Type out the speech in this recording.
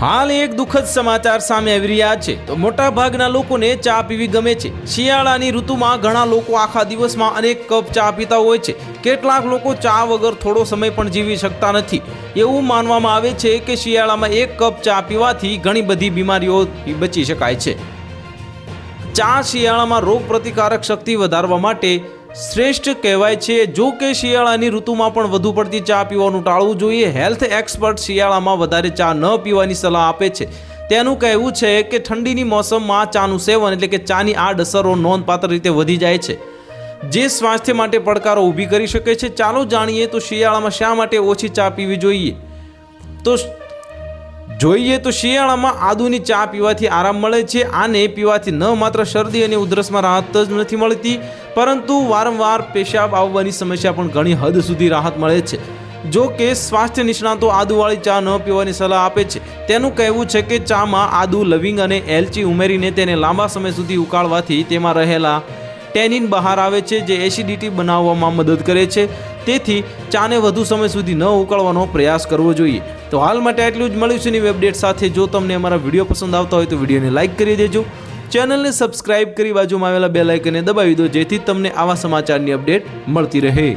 હાલ એક દુઃખદ સમાચાર સામે આવી રહ્યા છે. તો મોટા ભાગના લોકોને ચા પીવી ગમે છે. શિયાળાની ઋતુમાં ઘણા લોકો આખા દિવસમાં અનેક કપ ચા પીતા હોય છે. કેટલાક લોકો ચા વગર થોડો સમય પણ જીવી શકતા નથી. એવું માનવામાં આવે છે કે શિયાળામાં એક કપ ચા પીવાથી ઘણી બધી બીમારીઓ બચી શકાય છે. ચા શિયાળામાં રોગ પ્રતિકારક શક્તિ વધારવા માટે શ્રેષ્ઠ કહેવાય છે, જો કે શિયાળાની ઋતુમાં પણ વધુ પડતી ચા પીવાનું ટાળવું જોઈએ. હેલ્થ એક્સપર્ટ શિયાળામાં વધારે ચા ન પીવાની સલાહ આપે છે. તેનું કહેવું છે કે ઠંડીની મોસમમાં ચાનું સેવન એટલે કે ચાની આડ અસરો નોંધપાત્ર રીતે વધી જાય છે. જે સ્વાસ્થ્ય માટે પડકારો ઊભી કરી શકે છે. ચાલો જાણીએ તો શિયાળામાં શા માટે ઓછી ચા પીવી જોઈએ? તો જોઈએ તો શિયાળામાં આદુની ચા પીવાથી આરામ મળે છે. આને પીવાથી ન માત્ર શરદી અને ઉધરસમાં રાહત જ નથી મળતી, પરંતુ વારંવાર પેશાબ આવવાની સમસ્યા પણ ઘણી હદ સુધી રાહત મળે છે. જો કે સ્વાસ્થ્ય નિષ્ણાતો આદુવાળી ચા ન પીવાની સલાહ આપે છે. તેનું કહેવું છે કે ચામાં આદુ, લવિંગ અને એલચી ઉમેરીને તેને લાંબા સમય સુધી ઉકાળવાથી તેમાં રહેલા ટેનિન બહાર આવે છે, જે એસિડિટી બનાવવામાં મદદ કરે છે. તેથી ચાને વધુ સમય સુધી ન ઉકાળવાનો પ્રયાસ કરવો જોઈએ. તો હાલ માટે આટલું જ. મળ્યું છે નવી અપડેટ સાથે. જો તમને અમારા વીડિયો પસંદ આવતા હોય તો વિડીયોને લાઇક કરી દેજો. ચેનલને સબસ્ક્રાઇબ કરી બાજુમાં આવેલા બે લાઇકને દબાવી દો, જેથી તમને આવા સમાચારની અપડેટ મળતી રહે.